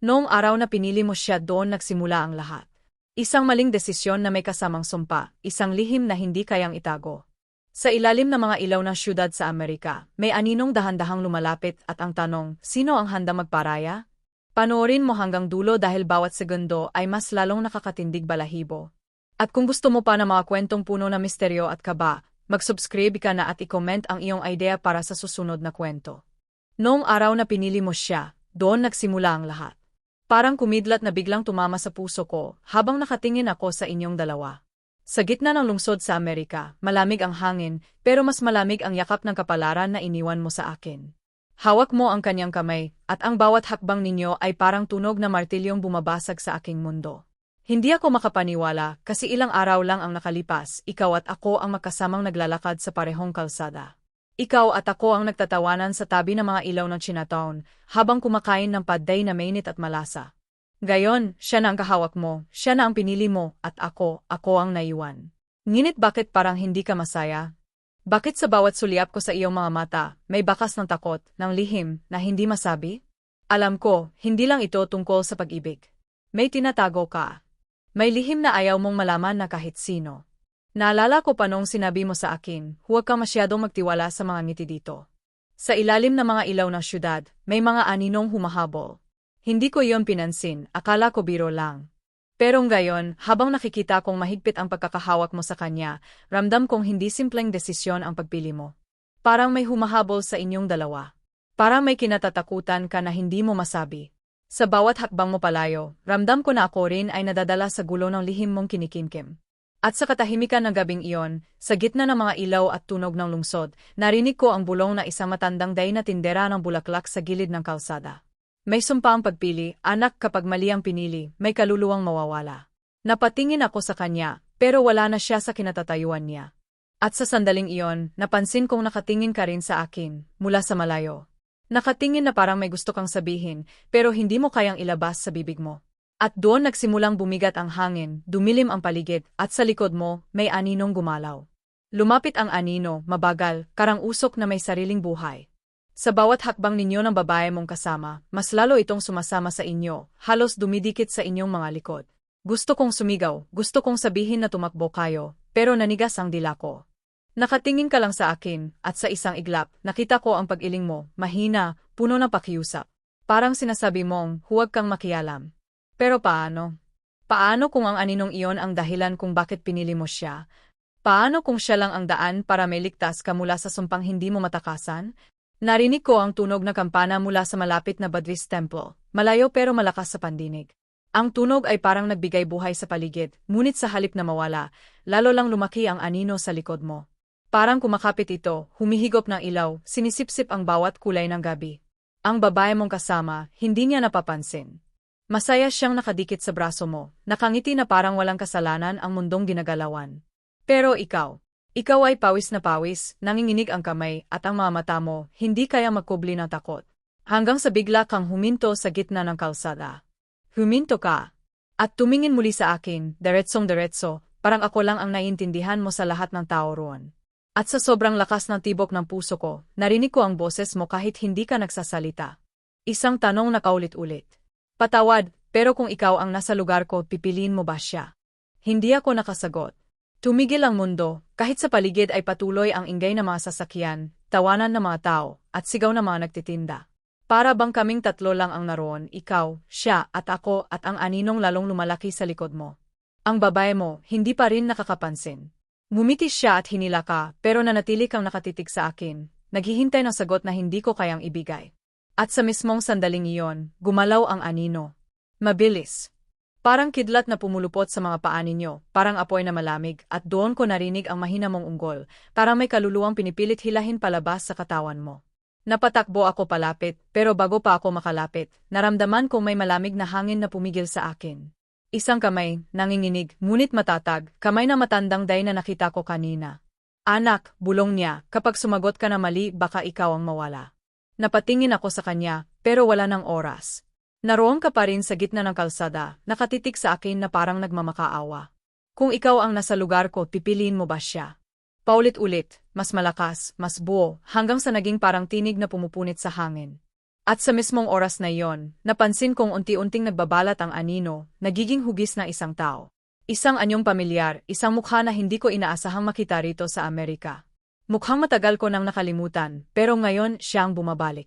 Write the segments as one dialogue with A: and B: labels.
A: Noong araw na pinili mo siya doon nagsimula ang lahat. Isang maling desisyon na may kasamang sumpa, isang lihim na hindi kayang itago. Sa ilalim ng mga ilaw ng syudad sa Amerika, may aninong dahan-dahang lumalapit at ang tanong, sino ang handa magparaya? Panoorin mo hanggang dulo dahil bawat segundo ay mas lalong nakakatindig balahibo. At kung gusto mo pa ng mga kwentong puno na misteryo at kaba, mag-subscribe ka na at i-comment ang iyong idea para sa susunod na kwento. Noong araw na pinili mo siya, doon nagsimula ang lahat. Parang kumidlat na biglang tumama sa puso ko habang nakatingin ako sa inyong dalawa. Sa gitna ng lungsod sa Amerika, malamig ang hangin, pero mas malamig ang yakap ng kapalaran na iniwan mo sa akin. Hawak mo ang kanyang kamay, at ang bawat hakbang ninyo ay parang tunog na martilyong bumabasag sa aking mundo. Hindi ako makapaniwala kasi ilang araw lang ang nakalipas, ikaw at ako ang magkasamang naglalakad sa parehong kalsada. Ikaw at ako ang nagtatawanan sa tabi ng mga ilaw ng Chinatown, habang kumakain ng paday na mainit at malasa. Gayon, siya na ang kahawak mo, siya na ang pinili mo, at ako, ako ang naiwan. Ngunit bakit parang hindi ka masaya? Bakit sa bawat sulyap ko sa iyong mga mata, may bakas ng takot, ng lihim, na hindi masabi? Alam ko, hindi lang ito tungkol sa pag-ibig. May tinatago ka. May lihim na ayaw mong malaman na kahit sino. Naalala ko pa nung sinabi mo sa akin, huwag kang masyadong magtiwala sa mga ngiti dito. Sa ilalim ng mga ilaw ng syudad, may mga aninong humahabol. Hindi ko yon pinansin, akala ko biro lang. Pero ngayon, habang nakikita kong mahigpit ang pagkakahawak mo sa kanya, ramdam kong hindi simpleng desisyon ang pagpili mo. Parang may humahabol sa inyong dalawa. Parang may kinatatakutan ka na hindi mo masabi. Sa bawat hakbang mo palayo, ramdam ko na ako rin ay nadadala sa gulo ng lihim mong kinikimkim. At sa katahimikan ng gabing iyon, sa gitna ng mga ilaw at tunog ng lungsod, narinig ko ang bulong na isang matandang day na tindera ng bulaklak sa gilid ng kalsada. May sumpa ang pagpili, anak kapag mali ang pinili, may kaluluwang mawawala. Napatingin ako sa kanya, pero wala na siya sa kinatatayuan niya. At sa sandaling iyon, napansin kong nakatingin ka rin sa akin, mula sa malayo. Nakatingin na parang may gusto kang sabihin, pero hindi mo kayang ilabas sa bibig mo. At doon nagsimulang bumigat ang hangin, dumilim ang paligid, at sa likod mo, may aninong gumalaw. Lumapit ang anino, mabagal, karang usok na may sariling buhay. Sa bawat hakbang ninyo ng babae mong kasama, mas lalo itong sumasama sa inyo, halos dumidikit sa inyong mga likod. Gusto kong sumigaw, gusto kong sabihin na tumakbo kayo, pero nanigas ang dila ko. Nakatingin ka lang sa akin, at sa isang iglap, nakita ko ang pag-iling mo, mahina, puno ng pakiusap. Parang sinasabi mong, huwag kang makialam. Pero paano? Paano kung ang aninong iyon ang dahilan kung bakit pinili mo siya? Paano kung siya lang ang daan para may ligtas ka mula sa sumpang hindi mo matakasan? Narinig ko ang tunog na kampana mula sa malapit na Badris Temple, malayo pero malakas sa pandinig. Ang tunog ay parang nagbigay buhay sa paligid, ngunit sa halip na mawala, lalo lang lumaki ang anino sa likod mo. Parang kumakapit ito, humihigop ng ilaw, sinisipsip ang bawat kulay ng gabi. Ang babae mong kasama, hindi niya napapansin. Masaya siyang nakadikit sa braso mo, nakangiti na parang walang kasalanan ang mundong ginagalawan. Pero ikaw, ikaw ay pawis na pawis, nanginginig ang kamay at ang mga mata mo, hindi kaya magkubli ng takot. Hanggang sa bigla kang huminto sa gitna ng kalsada. Huminto ka. At tumingin muli sa akin, diretsong-diretso, parang ako lang ang naiintindihan mo sa lahat ng tao roon. At sa sobrang lakas ng tibok ng puso ko, narinig ko ang boses mo kahit hindi ka nagsasalita. Isang tanong na kaulit-ulit. Patawad, pero kung ikaw ang nasa lugar ko, pipiliin mo ba siya? Hindi ako nakasagot. Tumigil ang mundo, kahit sa paligid ay patuloy ang ingay ng mga sasakyan, tawanan ng mga tao, at sigaw ng mga nagtitinda. Para bang kaming tatlo lang ang naroon, ikaw, siya, at ako, at ang aninong lalong lumalaki sa likod mo. Ang babae mo, hindi pa rin nakakapansin. Ngumiti siya at hinila ka, pero nanatili kang nakatitig sa akin, naghihintay ng sagot na hindi ko kayang ibigay. At sa mismong sandaling iyon, gumalaw ang anino. Mabilis. Parang kidlat na pumulupot sa mga paa ninyo, parang apoy na malamig, at doon ko narinig ang mahina mong unggol, parang may kaluluwang pinipilit hilahin palabas sa katawan mo. Napatakbo ako palapit, pero bago pa ako makalapit, naramdaman kong may malamig na hangin na pumigil sa akin. Isang kamay, nanginginig, ngunit matatag, kamay na matandang day na nakita ko kanina. Anak, bulong niya, kapag sumagot ka na mali baka ikaw ang mawala. Napatingin ako sa kanya, pero wala ng oras. Naroon ka pa rin sa gitna ng kalsada, nakatitik sa akin na parang nagmamakaawa. Kung ikaw ang nasa lugar ko, pipiliin mo ba siya? Paulit-ulit, mas malakas, mas buo, hanggang sa naging parang tinig na pumupunit sa hangin. At sa mismong oras na iyon, napansin kong unti-unting nagbabalat ang anino, nagiging hugis ng isang tao. Isang anyong pamilyar, isang mukha na hindi ko inaasahang makita rito sa Amerika. Mukhang matagal ko nang nakalimutan, pero ngayon siya ang bumabalik.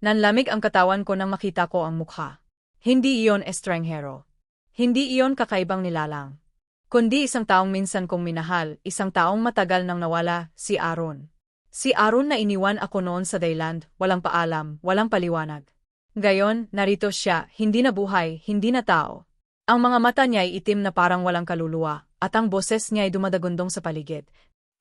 A: Nanlamig ang katawan ko nang makita ko ang mukha. Hindi iyon estranghero. Hindi iyon kakaibang nilalang. Kundi isang taong minsan kong minahal, isang taong matagal nang nawala, si Aaron. Si Aaron na iniwan ako noon sa Dayland, walang paalam, walang paliwanag. Gayon, narito siya, hindi na buhay, hindi na tao. Ang mga mata niya ay itim na parang walang kaluluwa, at ang boses niya ay dumadagundong sa paligid.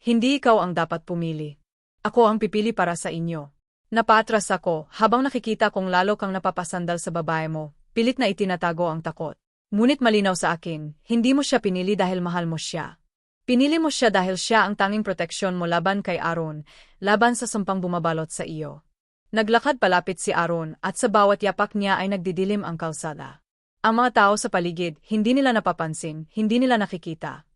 A: Hindi ikaw ang dapat pumili. Ako ang pipili para sa inyo. Napatras ako, habang nakikita kong lalo kang napapasandal sa babae mo, pilit na itinatago ang takot. Ngunit malinaw sa akin, hindi mo siya pinili dahil mahal mo siya. Pinili mo siya dahil siya ang tanging proteksyon mo laban kay Aaron, laban sa sampang bumabalot sa iyo. Naglakad palapit si Aaron at sa bawat yapak niya ay nagdidilim ang kalsada. Ang mga tao sa paligid, hindi nila napapansin, hindi nila nakikita.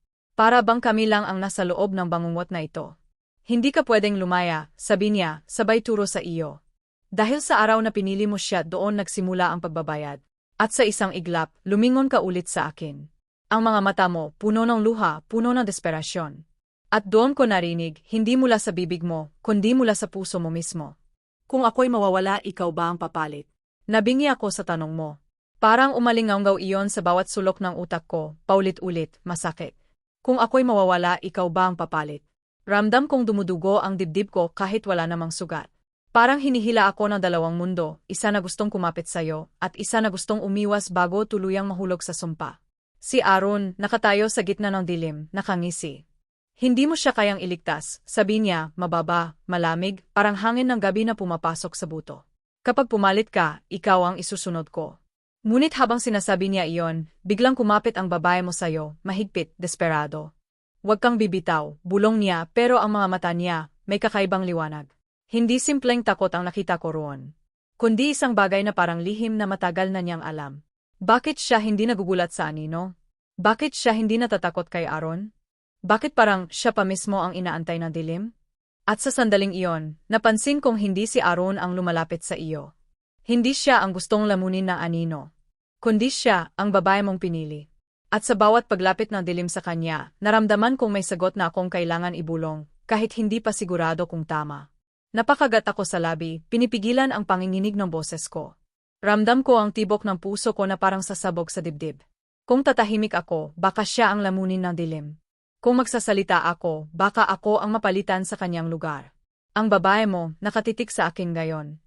A: Para bang kami lang ang nasa loob ng bangungot na ito. Hindi ka pwedeng lumaya, sabi niya, sabay turo sa iyo. Dahil sa araw na pinili mo siya doon nagsimula ang pagbabayad. At sa isang iglap, lumingon ka ulit sa akin. Ang mga mata mo, puno ng luha, puno ng desperasyon. At doon ko narinig, hindi mula sa bibig mo, kundi mula sa puso mo mismo. Kung ako'y mawawala, ikaw ba ang papalit? Nabingi ako sa tanong mo. Parang umalingaw iyon sa bawat sulok ng utak ko, paulit-ulit, masakit. Kung ako'y mawawala, ikaw ba ang papalit? Ramdam kong dumudugo ang dibdib ko kahit wala namang sugat. Parang hinihila ako ng dalawang mundo, isa na gustong kumapit sa'yo, at isa na gustong umiwas bago tuluyang mahulog sa sumpa. Si Aaron, nakatayo sa gitna ng dilim, nakangisi. Hindi mo siya kayang iligtas, sabi niya, mababa, malamig, parang hangin ng gabi na pumapasok sa buto. Kapag pumalit ka, ikaw ang isusunod ko. Ngunit habang sinasabi niya iyon, biglang kumapit ang babae mo sa'yo, mahigpit, desperado. Huwag kang bibitaw, bulong niya, pero ang mga mata niya, may kakaibang liwanag. Hindi simpleng takot ang nakita ko roon. Kundi isang bagay na parang lihim na matagal na niyang alam. Bakit siya hindi nagugulat sa anino? Bakit siya hindi natatakot kay Aaron? Bakit parang siya pa mismo ang inaantay na dilim? At sa sandaling iyon, napansin kong hindi si Aaron ang lumalapit sa iyo. Hindi siya ang gustong lamunin ng anino. Kundi siya ang babae mong pinili. At sa bawat paglapit ng dilim sa kanya, naramdaman kong may sagot na akong kailangan ibulong, kahit hindi pa sigurado kung tama. Napakagat ako sa labi, pinipigilan ang panginginig ng boses ko. Ramdam ko ang tibok ng puso ko na parang sasabog sa dibdib. Kung tatahimik ako, baka siya ang lamunin ng dilim. Kung magsasalita ako, baka ako ang mapalitan sa kanyang lugar. Ang babae mo, nakatitik sa akin ngayon.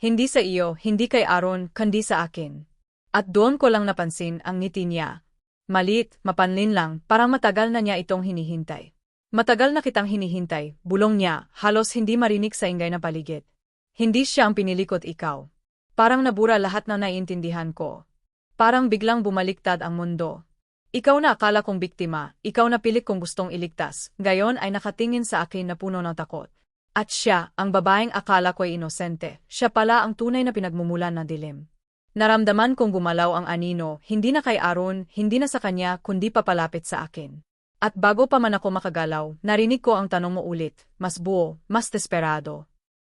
A: Hindi sa iyo, hindi kay Aaron, kundi sa akin. At doon ko lang napansin ang ngiti niya. Malit, mapanlin lang, parang matagal na niya itong hinihintay. Matagal na kitang hinihintay, bulong niya, halos hindi marinig sa ingay na paligid. Hindi siya ang pinilikot ikaw. Parang nabura lahat na naiintindihan ko. Parang biglang bumaliktad ang mundo. Ikaw na akala kong biktima, ikaw na pilit kong gustong iligtas, gayon ay nakatingin sa akin na puno ng takot. At siya, ang babaeng akala ko'y inosente, siya pala ang tunay na pinagmumulan ng dilim. Naramdaman kong gumalaw ang anino, hindi na kay Aaron, hindi na sa kanya, kundi papalapit sa akin. At bago pa man ako makagalaw, narinig ko ang tanong mo ulit, mas buo, mas desperado.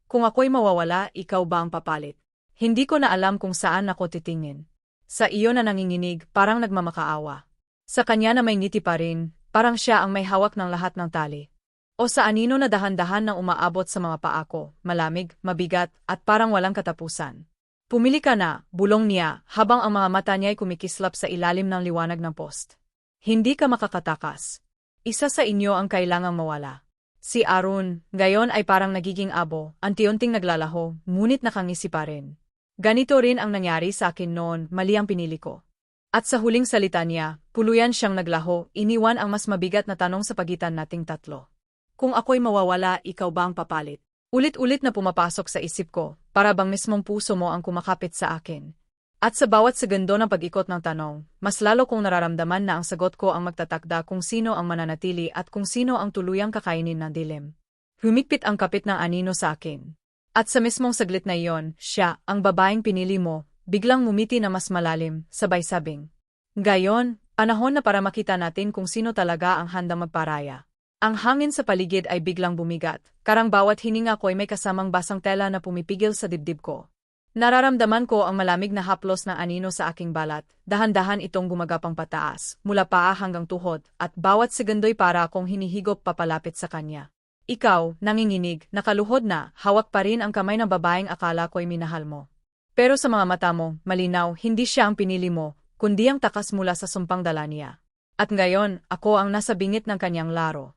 A: Kung ako'y mawawala, ikaw ba ang papalit? Hindi ko na alam kung saan ako titingin. Sa iyo na nanginginig, parang nagmamakaawa. Sa kanya na may ngiti pa rin, parang siya ang may hawak ng lahat ng tali. O sa anino na dahan-dahan nang umaabot sa mga paa ko, malamig, mabigat, at parang walang katapusan. Pumili ka na, bulong niya, habang ang mga mata niya ay kumikislap sa ilalim ng liwanag ng post. Hindi ka makakatakas. Isa sa inyo ang kailangang mawala. Si Arun, gayon ay parang nagiging abo, anti-unting naglalaho, ngunit nakangisi pa rin. Ganito rin ang nangyari sa akin noon, mali ang pinili ko. At sa huling salita niya, puluyan siyang naglaho, iniwan ang mas mabigat na tanong sa pagitan nating tatlo. Kung ako'y mawawala, ikaw ba ang papalit? Ulit-ulit na pumapasok sa isip ko, para bang mismong puso mo ang kumakapit sa akin. At sa bawat segundo ng pag-ikot ng tanong, mas lalo kong nararamdaman na ang sagot ko ang magtatakda kung sino ang mananatili at kung sino ang tuluyang kakainin ng dilim. Humikpit ang kapit ng anino sa akin. At sa mismong saglit na iyon, siya, ang babaeng pinili mo, biglang mumiti na mas malalim, sabay sabing. Gayon, panahon na para makita natin kung sino talaga ang handang magparaya. Ang hangin sa paligid ay biglang bumigat, karang bawat hininga ko ay may kasamang basang tela na pumipigil sa dibdib ko. Nararamdaman ko ang malamig na haplos ng anino sa aking balat, dahan-dahan itong gumagapang pataas, mula paa hanggang tuhod, at bawat segundo'y para akong hinihigop papalapit sa kanya. Ikaw, nanginginig, nakaluhod na, hawak pa rin ang kamay ng babaeng akala ko'y minahal mo. Pero sa mga mata mo, malinaw, hindi siya ang pinili mo, kundi ang takas mula sa sumpang dala niya. At ngayon, ako ang nasa bingit ng kanyang laro.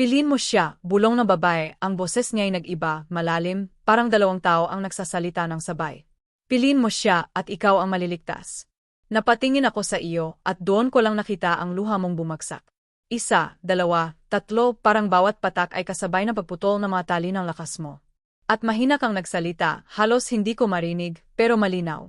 A: Pilin mo siya, bulong ng babae, ang boses niya'y nag-iba, malalim, parang dalawang tao ang nagsasalita ng sabay. Pilin mo siya at ikaw ang maliligtas. Napatingin ako sa iyo at doon ko lang nakita ang luha mong bumagsak. Isa, dalawa, tatlo, parang bawat patak ay kasabay ng pagputol ng mga tali ng lakas mo. At mahina kang nagsalita, halos hindi ko marinig, pero malinaw.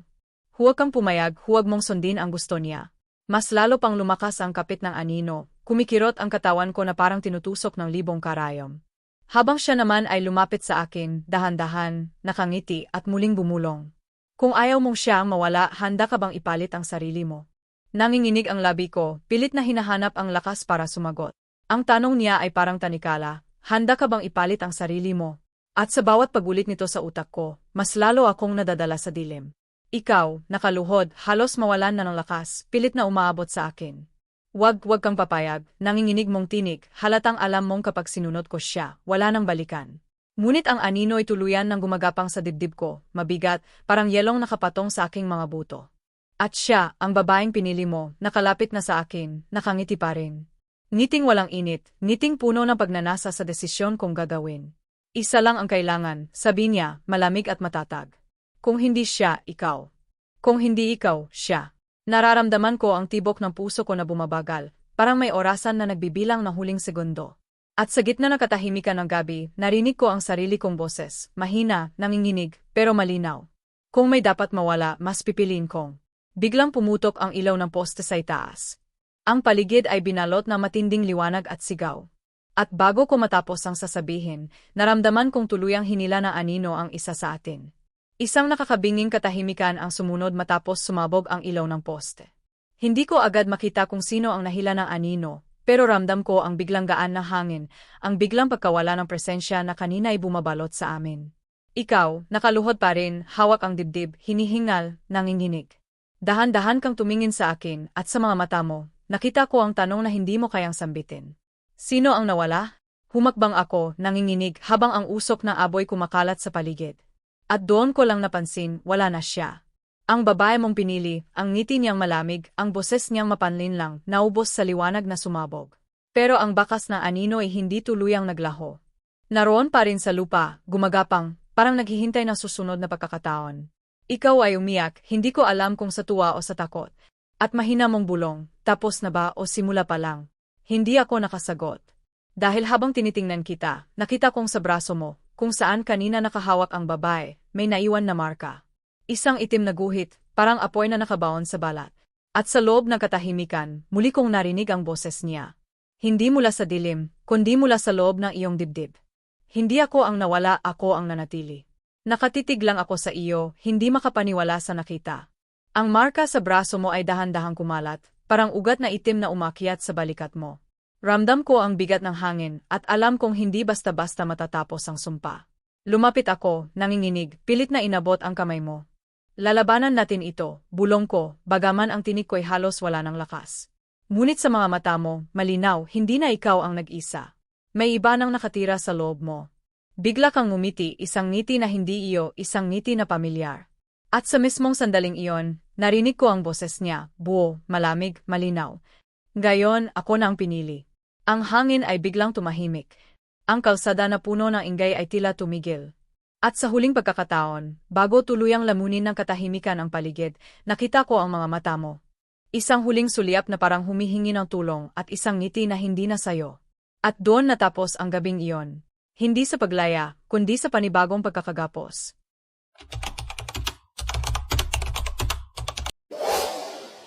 A: Huwag kang pumayag, huwag mong sundin ang gusto niya. Mas lalo pang lumakas ang kapit ng anino, kumikirot ang katawan ko na parang tinutusok ng libong karayom. Habang siya naman ay lumapit sa akin, dahan-dahan, nakangiti at muling bumulong. Kung ayaw mong siya mawala, handa ka bang ipalit ang sarili mo? Nanginginig ang labi ko, pilit na hinahanap ang lakas para sumagot. Ang tanong niya ay parang tanikala, handa ka bang ipalit ang sarili mo? At sa bawat pagulit nito sa utak ko, mas lalo akong nadadala sa dilim. Ikaw, nakaluhod, halos mawalan na ng lakas, pilit na umaabot sa akin. Wag, wag kang papayag, nanginginig mong tinig, halatang alam mong kapag sinunod ko siya, wala nang balikan. Ngunit ang anino ay tuluyan ng gumagapang sa dibdib ko, mabigat, parang yelong nakapatong sa aking mga buto. At siya, ang babaeng pinili mo, nakalapit na sa akin, nakangiti pa rin. Ngiting walang init, ngiting puno ng pagnanasa sa desisyon kong gagawin. Isa lang ang kailangan, sabi niya, malamig at matatag. Kung hindi siya, ikaw. Kung hindi ikaw, siya. Nararamdaman ko ang tibok ng puso ko na bumabagal, parang may orasan na nagbibilang ng huling segundo. At sa gitna ng katahimikan ng gabi, narinig ko ang sarili kong boses, mahina, nanginginig, pero malinaw. Kung may dapat mawala, mas pipiliin kong. Biglang pumutok ang ilaw ng poste sa itaas. Ang paligid ay binalot na matinding liwanag at sigaw. At bago ko matapos ang sasabihin, naramdaman kong tuluyang hinila na anino ang isa sa atin. Isang nakakabinging katahimikan ang sumunod matapos sumabog ang ilaw ng poste. Hindi ko agad makita kung sino ang nahila ng anino, pero ramdam ko ang biglang gaan na hangin, ang biglang pagkawala ng presensya na kanina ay bumabalot sa amin. Ikaw, nakaluhod pa rin, hawak ang dibdib, hinihingal, nanginginig. Dahan-dahan kang tumingin sa akin at sa mga mata mo, nakita ko ang tanong na hindi mo kayang sambitin. Sino ang nawala? Humakbang ako, nanginginig habang ang usok ng aboy kumakalat sa paligid. At doon ko lang napansin, wala na siya. Ang babae mong pinili, ang ngiti niyang malamig, ang boses niyang mapanlin lang, naubos sa liwanag na sumabog. Pero ang bakas na anino ay hindi tuluyang naglaho. Naroon pa rin sa lupa, gumagapang, parang naghihintay ng susunod na pagkakataon. Ikaw ay umiyak, hindi ko alam kung sa tuwa o sa takot. At mahina mong bulong, tapos na ba o simula pa lang. Hindi ako nakasagot. Dahil habang tinitingnan kita, nakita kong sa braso mo, kung saan kanina nakahawak ang babae, may naiwan na marka. Isang itim na guhit, parang apoy na nakabaon sa balat. At sa loob ng katahimikan, muli kong narinig ang boses niya. Hindi mula sa dilim, kundi mula sa loob ng iyong dibdib. Hindi ako ang nawala, ako ang nanatili. Nakatitig lang ako sa iyo, hindi makapaniwala sa nakita. Ang marka sa braso mo ay dahan-dahang kumalat, parang ugat na itim na umakyat sa balikat mo. Ramdam ko ang bigat ng hangin at alam kong hindi basta-basta matatapos ang sumpa. Lumapit ako, nanginginig, pilit na inabot ang kamay mo. Lalabanan natin ito, bulong ko, bagaman ang tinig ko'y halos wala ng lakas. Ngunit sa mga mata mo, malinaw, hindi na ikaw ang nag-isa. May iba nang nakatira sa loob mo. Bigla kang ngumiti, isang ngiti na hindi iyo, isang ngiti na pamilyar. At sa mismong sandaling iyon, narinig ko ang boses niya, buo, malamig, malinaw. Gayon, ako na ang pinili. Ang hangin ay biglang tumahimik, ang kalsada na puno ng ingay ay tila tumigil. At sa huling pagkakataon, bago tuluyang lamunin ng katahimikan ang paligid, nakita ko ang mga mata mo. Isang huling sulyap na parang humihingi ng tulong at isang ngiti na hindi na sayo. At doon natapos ang gabing iyon. Hindi sa paglaya, kundi sa panibagong pagkakagapos.